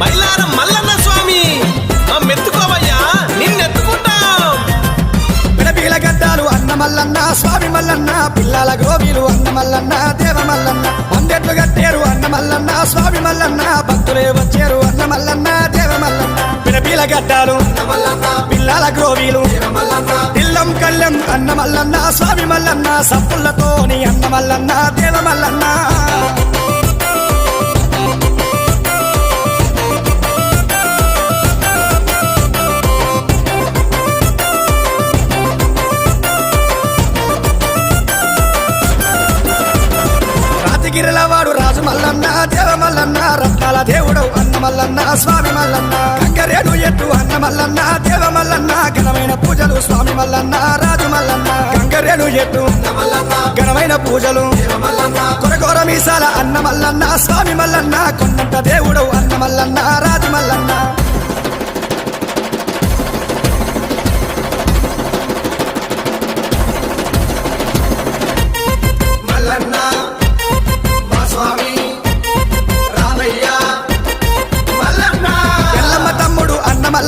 మైలారం మల్లన్న స్వామి. మెత్తుకోవయ్యా నిన్నెత్తుకుంటాం. పిడపీల గడ్డాలు అన్న మల్లన్న స్వామి మల్లన్న పిల్లల గోబీలు అన్న మల్లన్న దేవ మల్లన్న. వందెట్లు కట్టారు అన్న మల్లన్న స్వామి మల్లన్న భక్తులే వచ్చారు అన్న మల్లన్న దేవ మల్లన్న. పిడపీల గడ్డాలు పిల్లల గ్రోవీలు పిల్లం కళ్ళెం అన్న మల్లన్న స్వామి మల్లన్న సప్పులతోని అన్న మల్లన్న దేవ మల్లన్న. రాతిగిరిల వాడు రాజు మల్లన్న దేవ మల్లన్న రత్నాల దేవుడు అన్న మల్లన్న స్వామి మల్లన్న కంకరేడు ఎట్టు అన్న మల్లన్న దేవ మల్లన్న ఘనమైన పూజలు స్వామి మల్లన్న రాజు మల్లన్న కంకరేడు ఎట్టు ఘనమైన పూజలు కొరకొర మీసాల అన్న మల్లన్న స్వామి మల్లన్న కొండంత దేవుడు అన్న మల్లన్న రాజు మల్లన్న.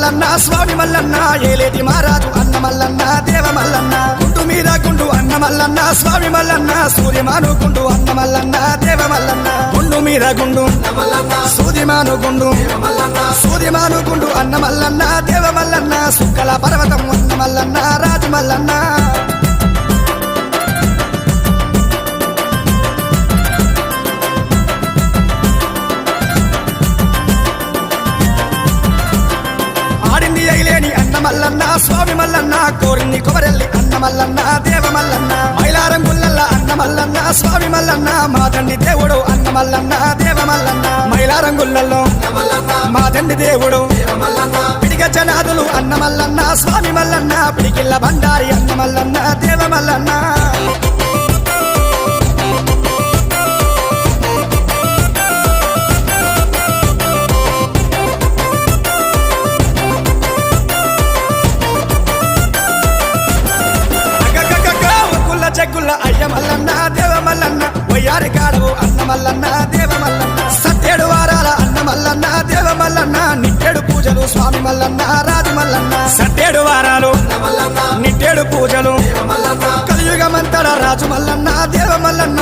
మల్లన్న స్వామి మల్లన్న ఏలేటి మహారాజు అన్న మల్లన్న దేవ మల్లన్న. గుండు మీద గుండు అన్న మల్లన్న స్వామి మల్లన్న సూర్యమాను గుండు అన్న మల్లన్న దేవ మల్లన్న. గుండు మీద గుండు సూర్యమాను గుండు సూర్యమాను గుండు అన్న మల్లన్న దేవ మల్లన్న. సుక్కల పర్వతం అన్న మల్లన్న రాజు మల్లన్న. స్వామి మల్లన్న కోరింది కొమరెల్లి అన్న మల్లన్న దేవ మల్లన్న మైలారం గుల్లల్ల అన్న మల్లన్న స్వామి మల్లన్న మా తండ్రి దేవుడు అన్న మల్లన్న దేవ మల్లన్న మైలారం గుల్లల్లో మా తండ్రి దేవుడు పిడిగ జనాదులు అన్న మల్లన్న స్వామి మల్లన్న పిడికిల్ల బండారి అన్న మల్లన్న దేవ మల్లన్న. చెక్కుల అయ్య మల్లన్న దేవ మల్లన్న వయ్యారి కాడవు అన్నమల్లన్న దేవ మల్లన్న సత్యేడు వారాల అన్నమల్లన్న దేవ మల్లన్న నిట్టేడు పూజలు స్వామి మల్లన్న రాజు మల్లన్న సత్యేడు వారాలు నిట్టేడు పూజలు. కలియుగమంతడ రాజు మల్లన్న దేవ మల్లన్న